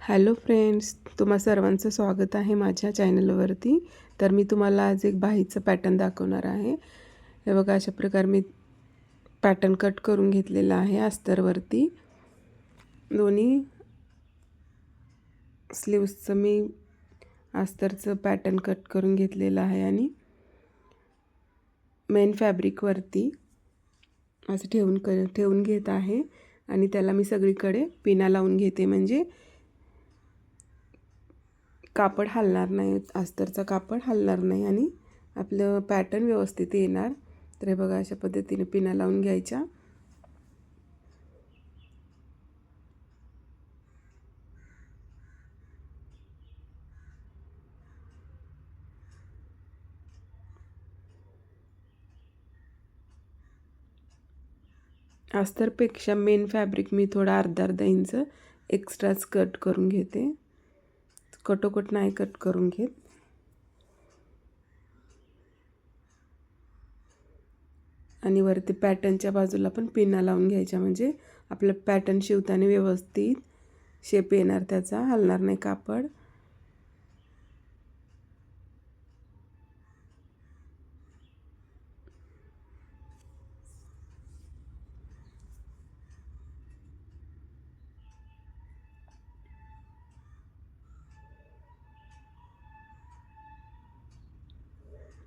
Hello friends तुम्हा सर्वांचं स्वागत आहे माझ्या चॅनलवरती. तर मी तुम्हाला आज एक बाहीचं पॅटर्न दाखवणार आहे. हे बघा अशा प्रकारे मी पॅटर्न कट करून घेतलेला आहे अस्तरवरती. दोन्ही स्लीव्सचं मी अस्तरचं पॅटर्न कट करून घेतलेलं आहे आणि मेन फॅब्रिकवरती असं ठेवून क ठेवून घेत आहे. आणि त्याला मी सगळीकडे पिना लावून घेते. म्हणजे कापड हलणार नाही अस्तरचा कापड हलणार नाही आणि आपलं पॅटर्न व्यवस्थित येणार. तर हे बघा अशा पद्धतीने पिना लावून घ्यायच्या. अस्तरपेक्षा मेन फॅब्रिक मी थोडा अर्धा अर्धा इंच एक्स्ट्राच कट करून घेते. कटोकट नाही कट करून घेत. आणि वरती पॅटर्नच्या बाजूला पण पिना लावून घ्यायच्या. म्हणजे आपलं पॅटर्न शिवताना व्यवस्थित शेप येणार त्याचा. हलणार नाही कापड.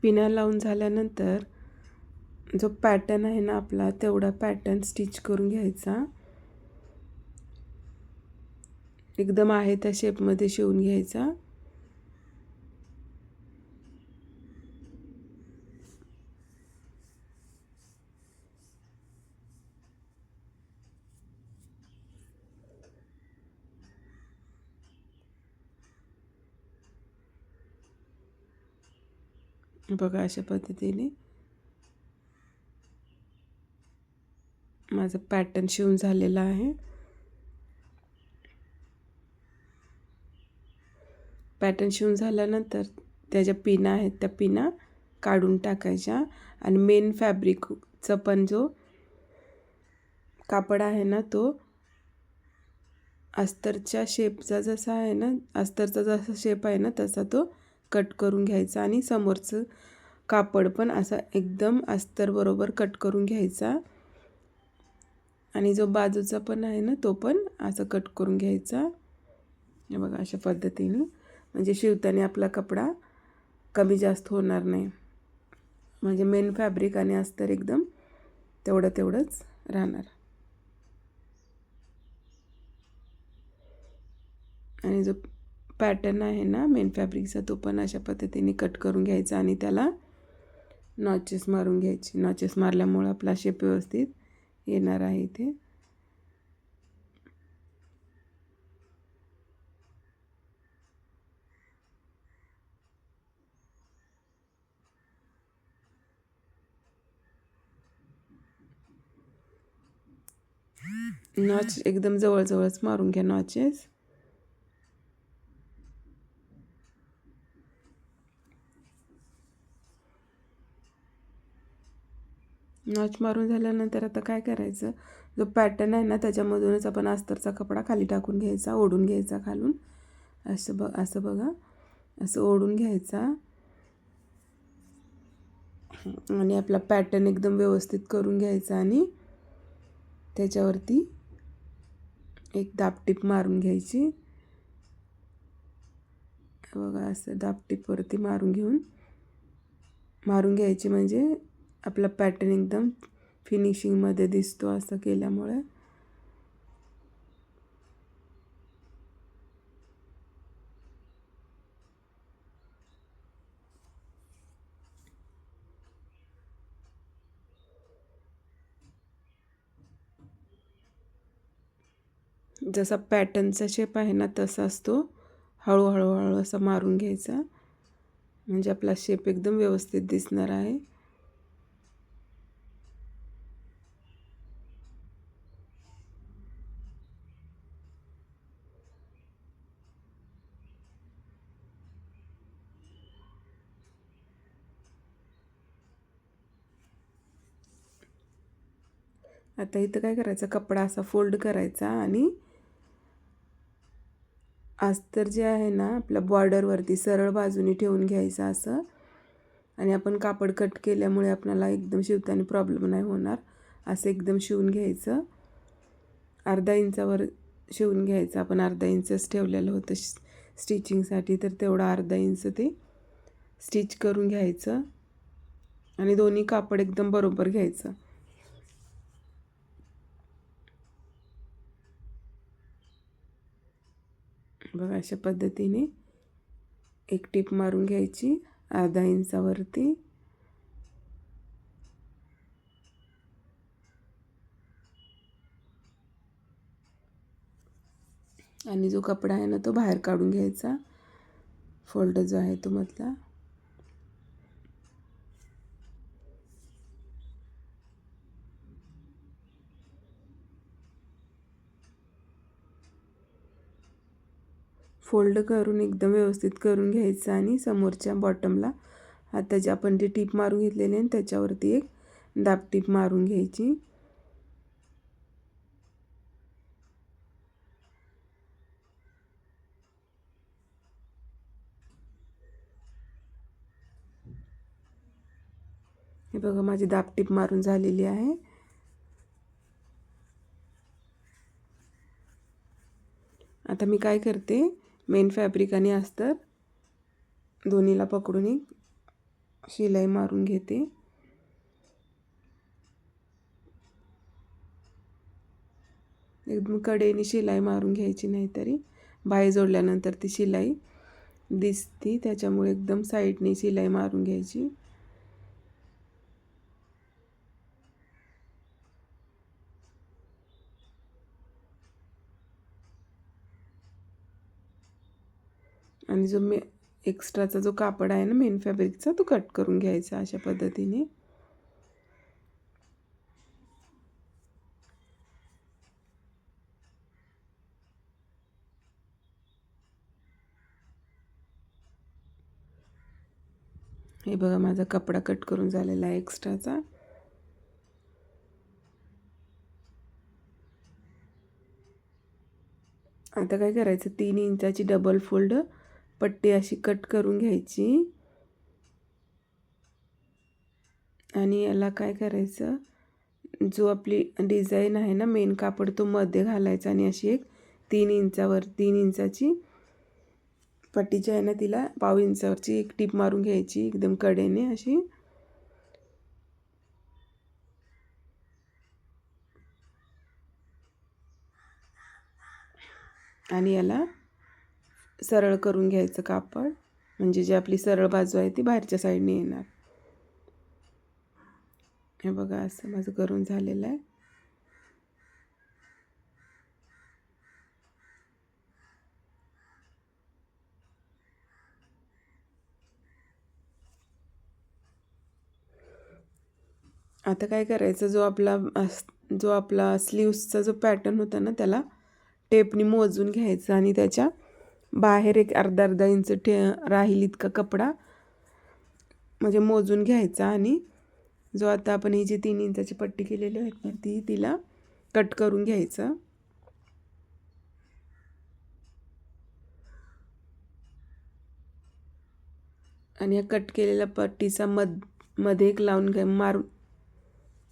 पिना लावून झाल्यानंतर जो पॅटर्न आहे ना आपला तेवढा पॅटर्न स्टिच करून घ्यायचा. एकदम आहे त्या शेपमध्ये शिवून घ्यायचा. बघा अशा पद्धतीने. माझं पॅटर्न शिवून झालेलं आहे. पॅटर्न शिवून झाल्यानंतर त्या ज्या पिना आहेत त्या पिना काढून टाकायच्या. आणि मेन फॅब्रिकचा पण जो कापड आहे ना तो अस्तरच्या शेपचा जसा आहे ना अस्तरचा जसा शेप आहे ना तसा तो कट करून घ्यायचा आणि समोरचं कापड पण असा एकदम अस्तरबरोबर कट करून घ्यायचा. आणि जो बाजूचा पण आहे ना तो पण असं कट करून घ्यायचा. हे बघा अशा पद्धतीने. म्हणजे शिवताना आपला कपडा कमी जास्त होणार नाही. म्हणजे मेन फॅब्रिक आणि अस्तर एकदम तेवढं तेवढंच राहणार. आणि जो पॅटर्न आहे ना मेन फॅब्रिकचा तो पण अशा पद्धतीने कट करून घ्यायचा आणि त्याला नॉचेस मारून घ्यायची. नॉचेस मारल्यामुळं आपला शेप व्यवस्थित येणार आहे इथे. नॉच एकदम जवळजवळच मारून घ्या नॉचेस नॉच मारून झाल्यानंतर आता काय करायचं? जो पॅटर्न आहे ना त्याच्यामधूनच आपण अस्तरचा कपडा खाली टाकून घ्यायचा ओढून घ्यायचा खालून. असं ब असं बघा. असं ओढून घ्यायचा. आणि आपला पॅटर्न एकदम व्यवस्थित करून घ्यायचा आणि त्याच्यावरती एक दापटीप मारून घ्यायची. बघा असं दापटीपवरती मारून घेऊन मारून घ्यायची म्हणजे आपला पॅटर्न एकदम फिनिशिंगमध्ये दिसतो असं केल्यामुळे. जसा पॅटर्नचा शेप आहे ना तसा असतो. हळूहळू हळू असा मारून घ्यायचा. म्हणजे आपला शेप एकदम व्यवस्थित दिसणार आहे. आता इथं काय करायचं? कपडा असा फोल्ड करायचा आणि अस्तर जे आहे ना आपल्या बॉर्डरवरती सरळ बाजूने ठेवून घ्यायचं असं. आणि आपण कापड कट केल्यामुळे आपल्याला एकदम शिवताना प्रॉब्लेम नाही होणार. असं एकदम शिवून घ्यायचं. अर्धा इंचावर शिवून घ्यायचं. आपण अर्धा इंचच ठेवलेलं होतं स्टिचिंगसाठी तर तेवढं अर्धा इंच ते स्टिच करून घ्यायचं. आणि दोन्ही कापड एकदम बरोबर घ्यायचं. बघा अशा पद्धतीने एक टीप मारून घ्यायची. अर्धा इंचावरती. आणि जो कपडा आहे ना तो बाहेर काढून घ्यायचा. फोल्ड जो आहे तो मधला. फोल्ड करून एकदम व्यवस्थित करून घ्यायचं आणि समोरच्या बॉटमला आता आपण जे टीप मारून घेतलेली आहे त्याच्यावरती एक दाब टीप मारून घ्यायची. हे बघा माझी दापटीप मारून झालेली आहे. आता मी काय करते मेन फॅब्रिक आणि अस्तर दोन्हीला पकडून एक शिलाई मारून घेते. एकदम कडेने शिलाई मारून घ्यायची नाही तरी. बाय जोडल्यानंतर ती शिलाई दिसती त्याच्यामुळे एकदम साईडने शिलाई मारून घ्यायची. आणि जो मे एक्स्ट्राचा जो कापड आहे ना मेन फॅब्रिकचा तो कट करून घ्यायचा अशा पद्धतीने. हे बघा माझा कपडा कट करून झालेला आहे एक्स्ट्राचा आता काय करायचं? तीन इंचाची डबल फोल्ड पट्टी अशी कट करून घ्यायची. आणि याला काय करायचं? जो आपली डिझाईन आहे ना मेन कापड तो मध्ये घालायचा आणि अशी एक तीन इंचावर तीन इंचाची पट्टीची आहे ना तिला पाव इंचावरची एक टीप मारून घ्यायची एकदम कडेने अशी. आणि याला सरळ करून घ्यायचं कापड. म्हणजे जी आपली सरळ बाजू आहे ती बाहेरच्या साईडने येणार. हे बघा असं माझं करून झालेलं आहे. आता काय करायचं जो आपला जो आपला स्लीव्सचा जो पॅटर्न होता ना त्याला टेपनी मोजून घ्यायचं आणि त्याच्या बाहेर एक अर्धा अर्धा इंच ठे राहील इतका कपडा. म्हणजे मोजून घ्यायचा आणि जो आता आपण ही जी तीन इंचाची पट्टी केलेली आहे ना ती तिला कट करून घ्यायचं. आणि या कट केलेल्या पट्टीचा मधमध्ये एक लावून घ्या मारून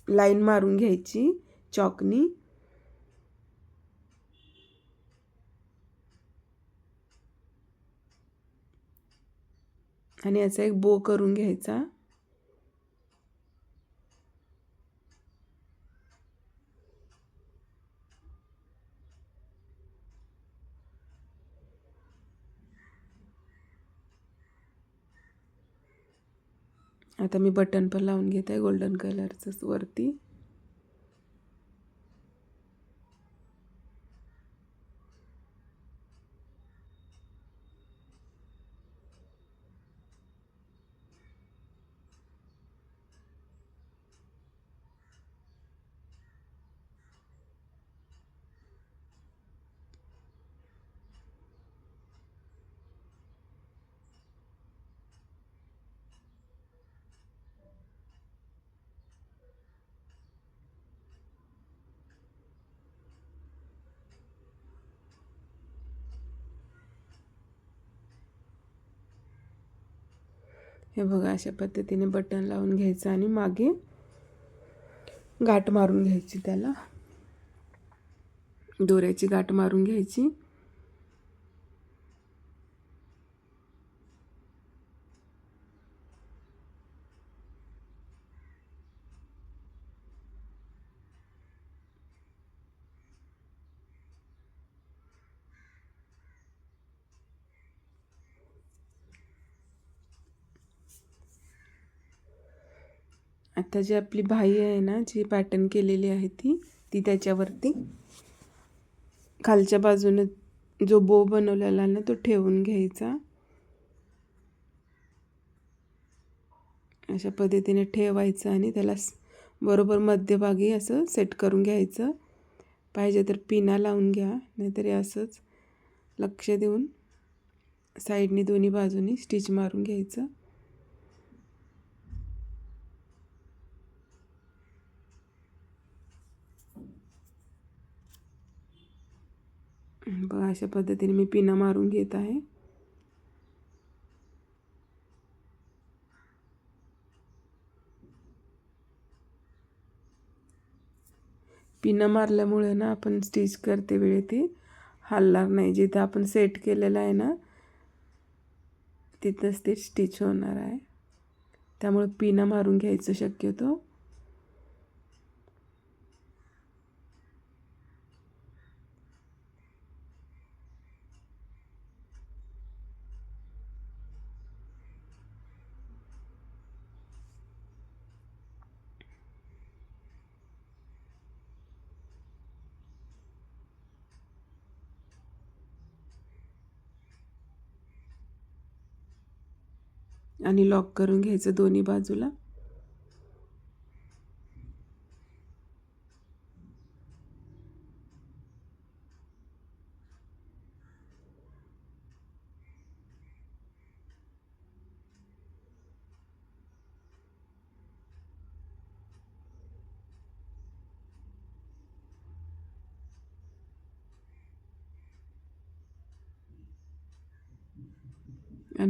लाईन मारून घ्यायची चॉकनी. आणि याचा एक बो करून घ्यायचा. आता मी बटन पण लावून घेत आहे गोल्डन कलरचं वरती. हे बघा अशा पद्धतीने बटन लावून घ्यायचं आणि मागे गाठ मारून घ्यायची त्याला. दोऱ्याची गाठ मारून घ्यायची. आता जी आपली बाई आहे ना जी पॅटर्न केलेली आहे ती ती त्याच्यावरती खालच्या बाजूने जो बो बनवलेला ना तो ठेवून घ्यायचा. अशा पद्धतीने ठेवायचं आणि त्याला बरोबर मध्यभागी असं सेट करून घ्यायचं. पाहिजे तर पिना लावून घ्या नाहीतरी असंच लक्ष देऊन साईडनी दोन्ही बाजूनी स्टिच मारून घ्यायचं. बघा अशा पद्धतीने मी पिना मारून घेत आहे. पिनं मारल्यामुळे ना आपण स्टिच करते वेळी ती हलणार नाही. जिथं आपण सेट केलेलं आहे ना तिथंच ते स्टिच होणार आहे. त्यामुळे पिनं मारून घ्यायचं शक्यतो. आणि लॉक करून घ्यायचं दोन्ही बाजूला.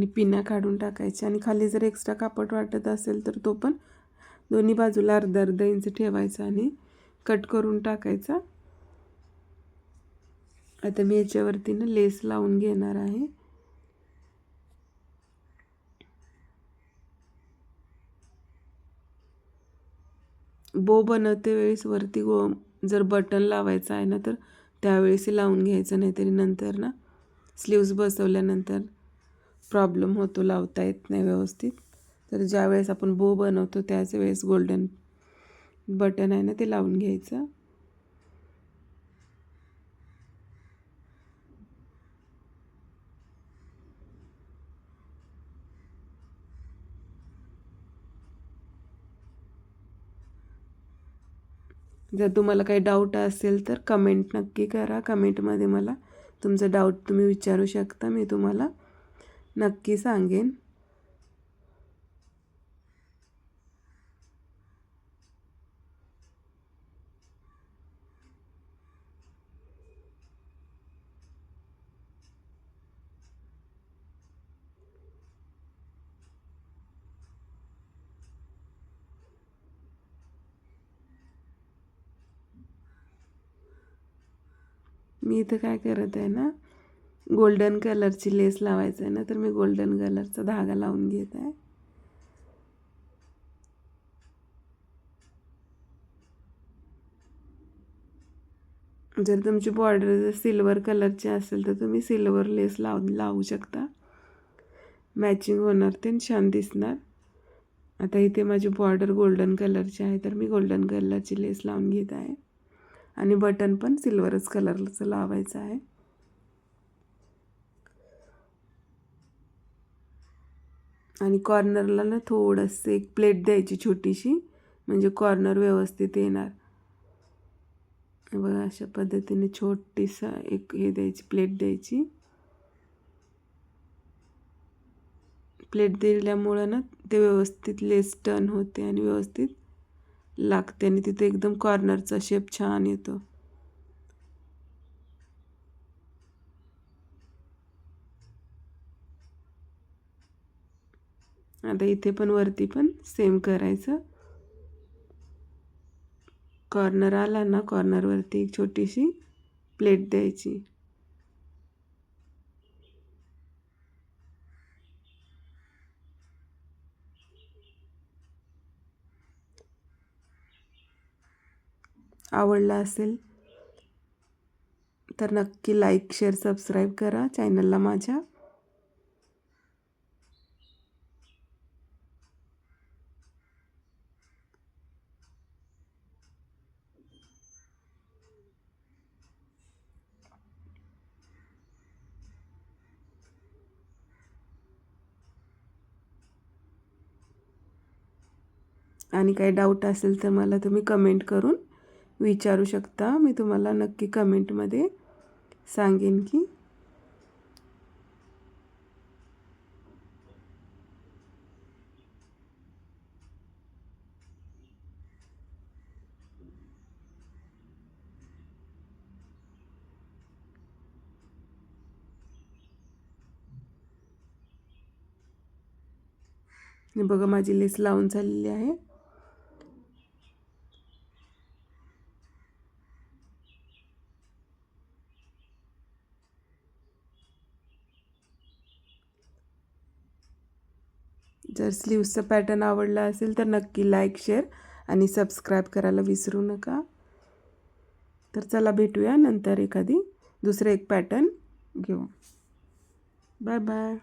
आणि पिना काढून टाकायचे. आणि खाली जर एक्स्ट्रा कापड वाटत असेल तर तो पण दोन्ही बाजूला अर्धा अर्धा इंच ठेवायचा आणि कट करून टाकायचा. आता मी याच्यावरती ना लेस लावून घेणार आहे. बो बनवते वेळेस वरती गो जर बटन लावायचं आहे ना तर त्यावेळेस लावून घ्यायचं नाहीतरी नंतर ना स्लीव्ज बसवल्यानंतर प्रॉब्लेम होतो लावता येत नाही व्यवस्थित. तर ज्या वेळेस आपण बो बनवतो त्याच वेळेस गोल्डन बटन आहे ना ते लावून घ्यायचं. जर तुम्हाला काही डाऊट असेल तर कमेंट नक्की करा. कमेंटमध्ये मला तुमचं डाऊट तुम्ही विचारू शकता. मी तुम्हाला नक्की सांगेन मी इथं काय करत आहे ना गोल्डन कलरची लेस लावायचं आहे ना तर मी गोल्डन कलरचा धागा लावून घेत. आहे जर तुमची बॉर्डर जर सिल्वर कलरची असेल तर तुम्ही सिल्वर लेस लाव लावू शकता. मॅचिंग होणार ते छान दिसणार. आता इथे माझी बॉर्डर गोल्डन कलरची आहे तर मी गोल्डन कलरची लेस लावून घेत आहे. आणि बटन पण सिल्वरच कलरचं लावायचं आहे. आणि कॉर्नरला ना थोडंसं एक प्लेट द्यायची छोटीशी म्हणजे कॉर्नर व्यवस्थित येणार. बघा अशा पद्धतीने छोटीसा एक हे द्यायची प्लेट द्यायची. प्लेट दिल्यामुळं ना ते व्यवस्थित लेस टर्न होते आणि व्यवस्थित लागते आणि तिथे एकदम कॉर्नरचा शेप छान येतो. आता इथे पण वरती पण सेम करायचं. कॉर्नर आला ना कॉर्नरवरती एक छोटीशी प्लेट द्यायची. आवडला असेल तर नक्की लाईक शेअर सबस्क्राईब करा. चॅनलला माझ्या. आणि काही डाऊट असेल तर मला तुम्ही कमेंट करून विचारू शकता. मी तुम्हाला नक्की कमेंटमध्ये सांगेन की बघा माझी लेस लावून झालेली आहे. जर स्लीव्सचा पॅटर्न आवडला असेल तर नक्की लाईक शेअर आणि सबस्क्राईब करायला विसरू नका. तर चला भेटूया नंतर एखादी दुसरं एक पॅटर्न घेऊ बाय बाय